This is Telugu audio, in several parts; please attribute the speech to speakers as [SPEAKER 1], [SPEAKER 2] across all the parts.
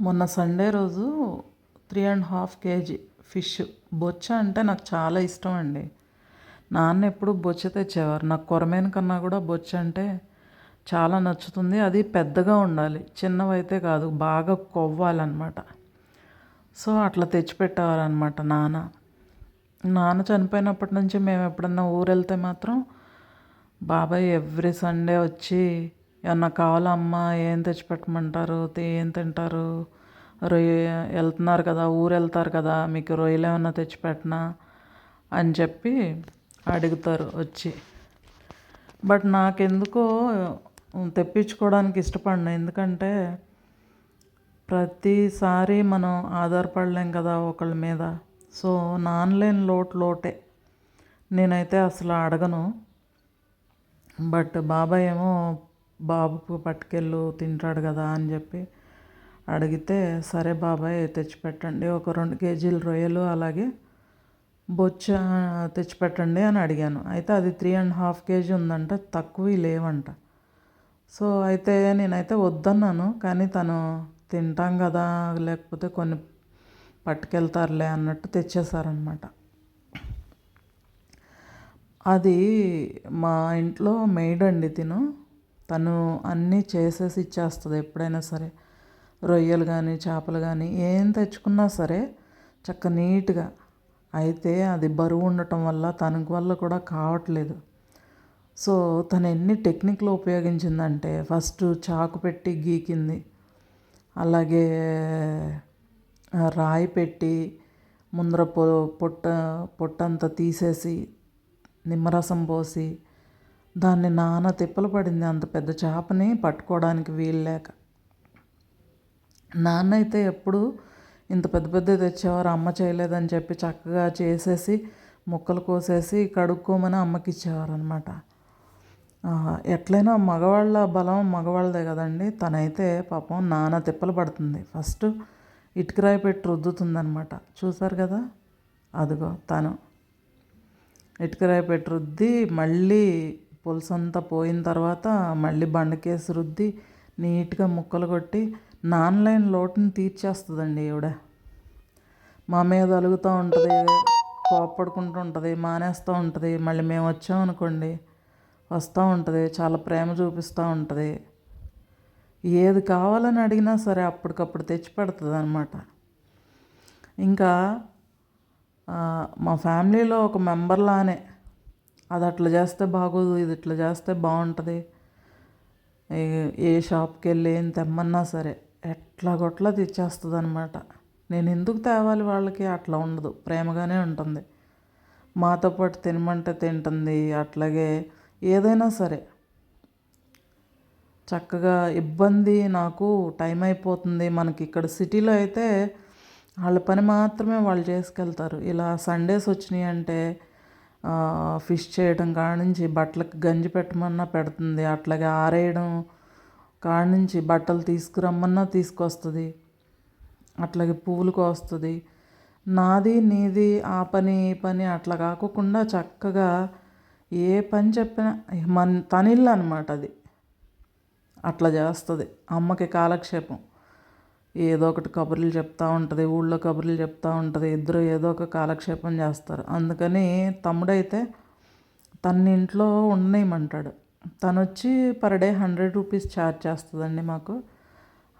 [SPEAKER 1] మొన్న సండే రోజు three and half KG fish. బొచ్చ అంటే నాకు చాలా ఇష్టం అండి. నాన్న ఎప్పుడు బొచ్చ తెచ్చేవారు. నాకు కొరమేను కన్నా కూడా బొచ్చ అంటే చాలా నచ్చుతుంది. అది పెద్దగా ఉండాలి. చిన్నవైతే కాదు బాగా కొవ్వాలన్నమాట. సో అట్లా తెచ్చిపెట్టేవారనమాట నాన్న. నాన్న చనిపోయినప్పటి నుంచి మేము ఎప్పుడన్నా ఊరు వెళ్తే మాత్రం బాబాయ్ ఎవ్రీ సండే వచ్చి ఏమన్నా కావాలా ఏం తెచ్చిపెట్టమంటారు ఏం తింటారు? రొయ్య వెళ్తున్నారు కదా ఊరు వెళ్తారు కదా మీకు రొయ్యలు ఏమన్నా తెచ్చిపెట్టనా అని చెప్పి అడుగుతారు వచ్చి. బట్ నాకెందుకో తెప్పించుకోవడానికి ఇష్టపడను. ఎందుకంటే ప్రతిసారి మనం ఆధారపడలేం కదా ఒకళ్ళ మీద. సో నాన్లేని లోటు లోటే. నేనైతే అసలు అడగను. బట్ బాబాయ్ ఏమో బాబుకు పట్టుకెళ్ళు తింటాడు కదా అని చెప్పి అడిగితే సరే బాబాయ్ తెచ్చిపెట్టండి ఒక రెండు కేజీలు రొయ్యలు అలాగే బొచ్చ తెచ్చిపెట్టండి అని అడిగాను. అయితే అది త్రీ అండ్ హాఫ్ కేజీ ఉందంట తక్కువ లేవంట. సో అయితే నేనైతే వద్దన్నాను కానీ తను తింటాం కదా లేకపోతే కొన్ని పట్టుకెళ్తారులే అన్నట్టు తెచ్చేసారనమాట అది మా ఇంట్లో మెయిడ్ అండి తిను. తను అన్నీ చేసేసి ఇచ్చేస్తుంది ఎప్పుడైనా సరే. రొయ్యలు కానీ చేపలు కానీ ఏం తెచ్చుకున్నా సరే చక్క నీట్గా. అయితే అది బరువు ఉండటం వల్ల తనకు వల్ల కూడా కావట్లేదు. సో తను ఎన్ని టెక్నిక్లు ఉపయోగించిందంటే ఫస్ట్ చాకు పెట్టి గీకింది అలాగే రాయి పెట్టి ముందర పొ పొట్ట పొట్టంతా తీసేసి నిమ్మరసం పోసి దాన్ని నాన్న తిప్పలు పడింది అంత పెద్ద చేపని పట్టుకోవడానికి వీలు లేక. నాన్న అయితే ఎప్పుడు ఇంత పెద్ద పెద్ద తెచ్చేవారు అమ్మ చేయలేదని చెప్పి చక్కగా చేసేసి ముక్కలు కోసేసి కడుక్కోమని అమ్మకి ఇచ్చేవారు అనమాట ఎట్లయినా మగవాళ్ళ బలం మగవాళ్ళదే కదండి. తనైతే పాపం నాన్న తిప్పలు పడుతుంది. ఫస్ట్ ఇటుకరాయి పెట్టి రుద్దుతుందనమాట చూసారు కదా? అదిగో తను. ఇటుకరాయి పెట్టి రుద్ది మళ్ళీ పులుసు అంతా పోయిన తర్వాత మళ్ళీ బండకేసి రుద్ది నీట్గా ముక్కలు కొట్టి నాన్లైన్ లోటుని తీర్చేస్తుందండి ఈవిడ. మా మీద అలుగుతూ ఉంటుంది కోప్పడుకుంటూ ఉంటుంది మానేస్తూ ఉంటుంది. మళ్ళీ మేము వచ్చామనుకోండి వస్తూ ఉంటుంది చాలా ప్రేమ చూపిస్తూ ఉంటుంది. ఏది కావాలని అడిగినా సరే అప్పటికప్పుడు తెచ్చి పెడుతుంది అనమాట ఇంకా మా ఫ్యామిలీలో ఒక మెంబర్లానే అది అట్లా చేస్తే బాగోదు ఇది ఇట్లా చేస్తే బాగుంటుంది. ఏ- షాప్కి వెళ్ళి ఏం తెమ్మన్నా సరే ఎట్లాగొట్లా తెచ్చేస్తుంది అనమాట నేను ఎందుకు తేవాలి వాళ్ళకి? అట్లా ఉండదు ప్రేమగానే ఉంటుంది. మాతో పాటు తినమంటే తింటుంది అట్లాగే ఏదైనా సరే. చక్కగా ఇబ్బంది నాకు టైం అయిపోతుంది. మనకి ఇక్కడ సిటీలో అయితే వాళ్ళ పని మాత్రమే వాళ్ళు చేసుకెళ్తారు. ఇలా సండేస్ వచ్చినాయి అంటే ఫిష్ చేయడం కాడ నుంచి బట్టలకు గంజి పెట్టమన్నా పెడుతుంది. అట్లాగే ఆరేయడం కాడ నుంచి బట్టలు తీసుకురమ్మన్నా తీసుకొస్తుంది. అట్లాగే పువ్వులు కోస్తుంది. నాది నీది ఆ పని ఈ పని అట్లా కాకుండా చక్కగా ఏ పని చెప్పినా మన తనిల్లు అనమాట అది. అట్లా చేస్తుంది అమ్మకి కాలక్షేపం. ఏదో ఒకటి కబుర్లు చెప్తూ ఉంటుంది ఊళ్ళో కబుర్లు చెప్తూ ఉంటుంది ఇద్దరు ఏదో ఒక కాలక్షేపం చేస్తారు. అందుకని తమ్ముడైతే తన ఇంట్లో ఉండనేయమంటాడు. తను వచ్చి per day hundred rupees charge చేస్తుందండి మాకు.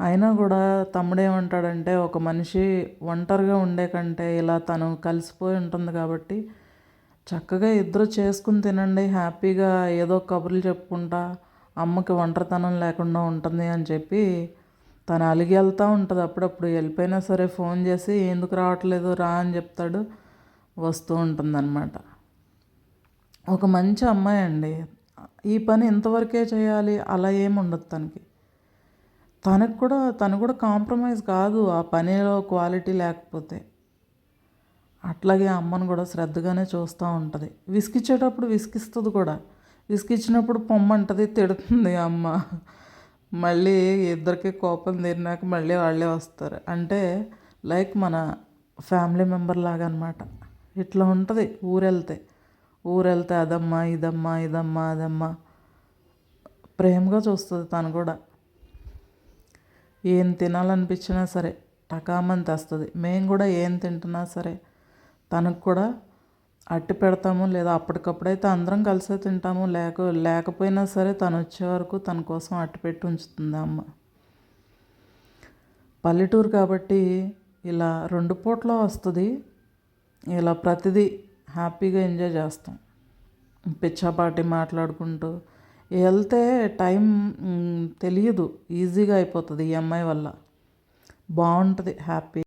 [SPEAKER 1] అయినా కూడా తమ్ముడేమంటాడంటే ఒక మనిషి ఒంటరిగా ఉండే కంటే ఇలా తను కలిసిపోయి ఉంటుంది కాబట్టి చక్కగా ఇద్దరు చేసుకుని తినండి హ్యాపీగా ఏదో కబుర్లు చెప్పుకుంటా అమ్మకి ఒంటరితనం లేకుండా ఉంటుంది అని చెప్పి తను అలిగి వెళ్తూ ఉంటుంది. అప్పుడప్పుడు వెళ్ళిపోయినా సరే ఫోన్ చేసి ఎందుకు రావట్లేదు? రా అని చెప్తాడు. వస్తూ ఉంటుందన్నమాట. ఒక మంచి అమ్మాయి అండి. ఈ పని ఇంతవరకే చేయాలి. అలా ఏమి ఉండదు తనకి. తనకు కూడా తను కూడా కాంప్రమైజ్ కాదు. ఆ పనిలో క్వాలిటీ లేకపోతే. అట్లాగే అమ్మను కూడా శ్రద్ధగానే చూస్తూ ఉంటుంది. విసికిచ్చేటప్పుడు విసికిస్తుంది కూడా. విసికిచ్చినప్పుడు పొమ్మంటది తిడుతుంది అమ్మ. మళ్ళీ ఇద్దరికి కోపం తీరినాక మళ్ళీ వాళ్ళే వస్తారు. అంటే లైక్ మన ఫ్యామిలీ మెంబర్ లాగా అనమాట ఇట్లా ఉంటుంది ఊరెళ్తే. ఊరెళ్తే అదమ్మా ఇదమ్మా ఇదమ్మా అదమ్మా. ప్రేమగా చూస్తుంది తను కూడా. ఏం తినాలనిపించినా సరే టకామని తెస్తుంది. మేము కూడా ఏం తింటున్నా సరే తనకు కూడా అట్టి పెడతాము లేదా అప్పటికప్పుడైతే అందరం కలిసే తింటాము. లేక లేకపోయినా సరే తను వచ్చే వరకు తన కోసం అట్టి పెట్టి ఉంచుతుంది అమ్మ. పల్లెటూరు కాబట్టి ఇలా రెండు పూట్ల వస్తుంది. ఇలా ప్రతిదీ హ్యాపీగా ఎంజాయ్ చేస్తాం. పిచ్చాపాటి మాట్లాడుకుంటూ. వెళ్తే టైం తెలియదు. ఈజీగా అయిపోతుంది ఈ అమ్మాయి వల్ల. బాగుంటుంది హ్యాపీ.